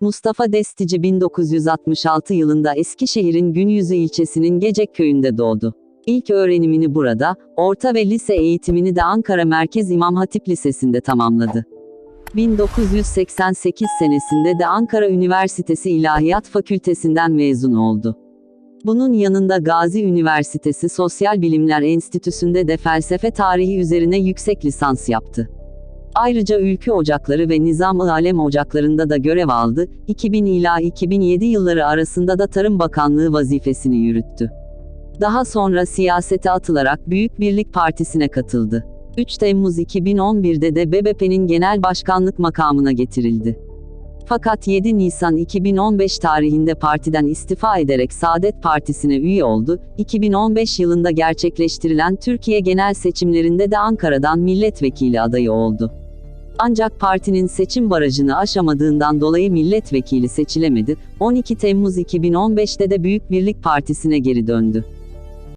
Mustafa Destici 1966 yılında Eskişehir'in Günyüzü ilçesinin Gecek köyünde doğdu. İlk öğrenimini burada, orta ve lise eğitimini de Ankara Merkez İmam Hatip Lisesi'nde tamamladı. 1988 senesinde de Ankara Üniversitesi İlahiyat Fakültesinden mezun oldu. Bunun yanında Gazi Üniversitesi Sosyal Bilimler Enstitüsü'nde de felsefe tarihi üzerine yüksek lisans yaptı. Ayrıca Ülkü Ocakları ve Nizam-ı Alem Ocakları'nda da görev aldı, 2000 ila 2007 yılları arasında da Tarım Bakanlığı vazifesini yürüttü. Daha sonra siyasete atılarak Büyük Birlik Partisi'ne katıldı. 3 Temmuz 2011'de de BBP'nin genel başkanlık makamına getirildi. Fakat 7 Nisan 2015 tarihinde partiden istifa ederek Saadet Partisi'ne üye oldu. 2015 yılında gerçekleştirilen Türkiye genel seçimlerinde de Ankara'dan milletvekili adayı oldu. Ancak partinin seçim barajını aşamadığından dolayı milletvekili seçilemedi. 12 Temmuz 2015'te de Büyük Birlik Partisi'ne geri döndü.